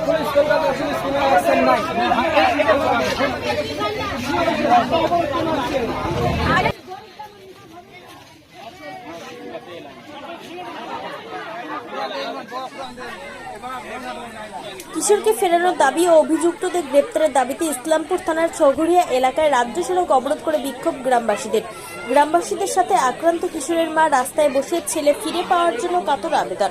Police Kolkata police কোনো action নাই কিশোরকে ফেরানোর দাবি ও অভিযুক্তদের গ্রেপ্তারের দাবিতে ইসলামপুর থানার চৌঘরিয়া এলাকায় রাজ্য সড়ক অবরোধ করে বিক্ষোভ গ্রামবাসীদের। গ্রামবাসীদের সাথে আক্রান্ত কিশোরের মা রাস্তায় বসে ছেলে ফিরে পাওয়ার জন্য কাতর আবেদন।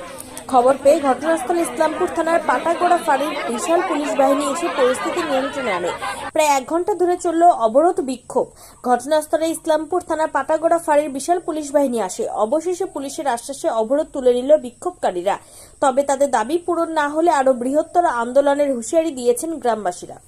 খবর পেয়ে ঘটনাস্থলে ইসলামপুর থানার পাটাগোড়া ফাঁড়ির বিশাল পুলিশ বাহিনী এসে পরিস্থিতি নিয়ন্ত্রণে আনে। প্রায় এক ঘণ্টা ধরে চলল অবরোধ বিক্ষোভ। ঘটনাস্থলে ইসলামপুর থানার পাটাগোড়া ফাঁড়ির বিশাল পুলিশ বাহিনী আসে। অবশেষে পুলিশের আশ্বাসে অবরোধ তুলে নিল বিক্ষোভকারীরা। তবে তাদের দাবি পূরণ না হলে আরও বৃহত্তর আন্দোলনের হুঁশিয়ারি দিয়েছেন গ্রামবাসীরা।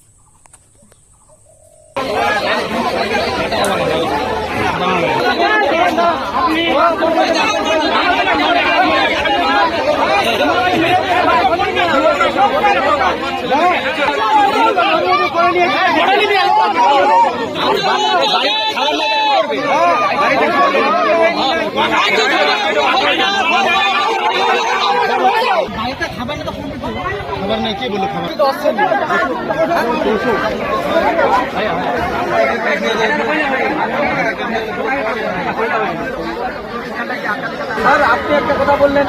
স্যার আপনি একটা কথা বললেন।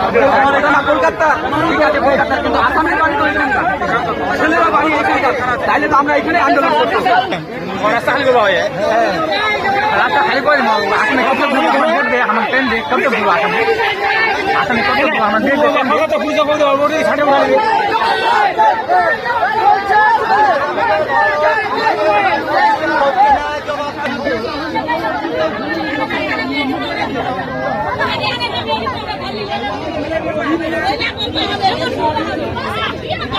কলকাতা। কলকাতা কিন্তু আসামের বাড়ি তাইলে তো আমরা এখানে আন্দোলন করতাম রাস্তা খালি রাস্তা করে আপনি কত দে আমার ট্রেন দে কত ভুল আসামে আসামে কত ভুল আমার ট্রেন দে তো আছে ওটাকে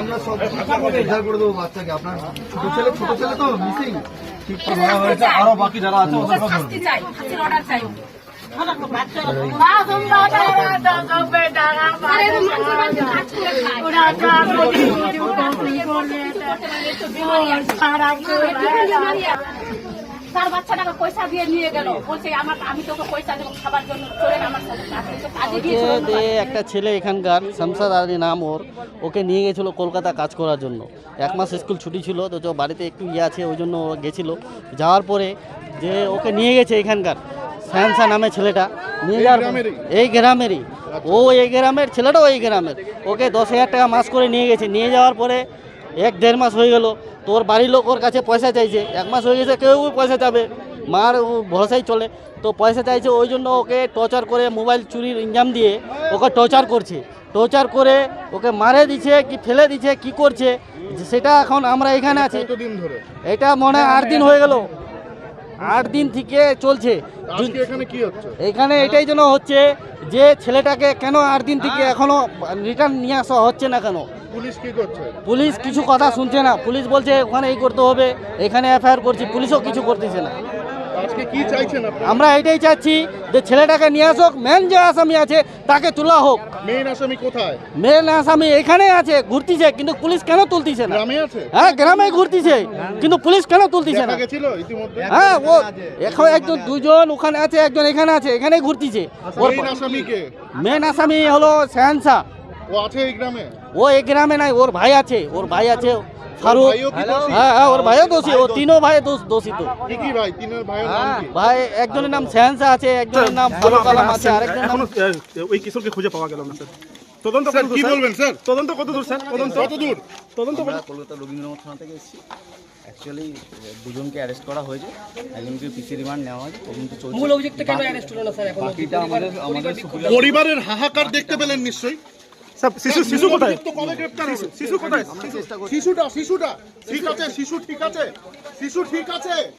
আমরা সব উদ্ধার করে দেবো বাচ্চাকে আপনার ছোট ছেলে ছোট ছেলে তো মিসিং ঠিক ধরা হয়েছে আরও বাকি যারা আছে ওদের চাই অর্ডার চাই তার বাচ্চাটাকে পয়সা দিয়ে নিয়ে গেল। বলছে আমার আমি তোকে পয়সা দেবো খাবার জন্য চলেন আমার সাথে। একটা ছেলে এখানকার শামসাদ আলী নাম ওর ওকে নিয়ে গেছিল কলকাতা কাজ করার জন্য। এক মাস স্কুল ছুটি ছিল তো তো বাড়িতে একটু ইয়ে আছে ওই জন্য ও গেছিল। যাওয়ার পরে যে ওকে নিয়ে গেছে এখানকার স্যানসা নামে ছেলেটা নিয়ে যাওয়ার এই গ্রামেরই। ও এই গ্রামের ছেলেটাও এই গ্রামের। ওকে দশ হাজার টাকা মাস করে নিয়ে গেছে। নিয়ে যাওয়ার পরে এক দেড় মাস হয়ে গেল তোর বাড়ির লোক ওর কাছে পয়সা চাইছে। এক মাস হয়ে গেছে কেউ পয়সা চাবে। মার ভরসাই চলে। তো পয়সা চাইছে ওই জন্য ওকে টর্চার করে মোবাইল চুরির ইঞ্জাম দিয়ে ওকে টর্চার করছে। টর্চার করে ওকে মারে দিচ্ছে কি ফেলে দিচ্ছে কি করছে সেটা এখন আমরা এখানে আছি। কতদিন ধরে? এটা মনে হয় আট দিন হয়ে গেল। আট দিন থেকে চলছে। কি হচ্ছে? এখানে এটাই জন্য হচ্ছে যে ছেলেটাকে কেন আট দিন থেকে এখনও রিটার্ন নিয়ে আসা হচ্ছে না কেন? পুলিশ কি করছে? পুলিশ কিছু কথা শুনছে না। পুলিশ বলছে ওখানে এই করতে হবে এখানে এফআইআর করছি পুলিশও কিছু করতেছে না। আজকে কি চাইছেন আমরা এটাই চাচ্ছি যে ছেলেটাকে নিয়ে আসুক মেন যে আসামি আছে তাকে তোলা হোক। মেইন আসামি কোথায়? মেন আসামি এখানে আছে ঘুরতিছে কিন্তু পুলিশ কেন তুলতিছে না? গ্রামে আছে? হ্যাঁ গ্রামে ঘুরতিছে কিন্তু পুলিশ কেন তুলতিছে না? গেছিল ইতিমধ্যে? হ্যাঁ ও এখন একজন দুজন ওখানে আছে একজন এখানে আছে এখানে ঘুরতিছে। আসামিকে মেন আসামি হলো শাহানশা ও আছে এই গ্রামে? ও এই গ্রামে নাই ওর ভাই আছে ওর ভাই আছে ফারুক। ভাইও কি দোষী? হ্যাঁ হ্যাঁ ওর ভাইও দোষী ও তিনও ভাই দোষী তো। কি কি ভাই তিনের ভাইয়ের ভাই একজনের নাম সেহানসা আছে একজনের নাম ফারুক আলম আছে আরেকজনের নাম ওই কিশোরকে খুঁজে পাওয়া গেল না স্যার। তদন্ত কি বলবেন স্যার? তদন্ত কত দূর স্যার তদন্ত কত দূর? তদন্ত কলকাতা রবীন্দ্রনাথ থানা থেকে এসেছি। অ্যাকচুয়ালি দুজনকে অ্যারেস্ট করা হয়েছে। একজনকে পিসি রিমান্ড নেওয়া হয়েছে। তদন্ত চলছে। মূল অভিযুক্ত কেন অ্যারেস্ট হলো না স্যার এখন? বাকিটা আমাদের আমাদের পরিবারের হাহাকার দেখতে পেলেন নিশ্চয়ই? শিশু শিশু কোথায়? কবে গ্রেপ্তার হবে? শিশু কোথায়? শিশুটা শিশুটা ঠিক আছে শিশু ঠিক আছে? শিশু ঠিক আছে?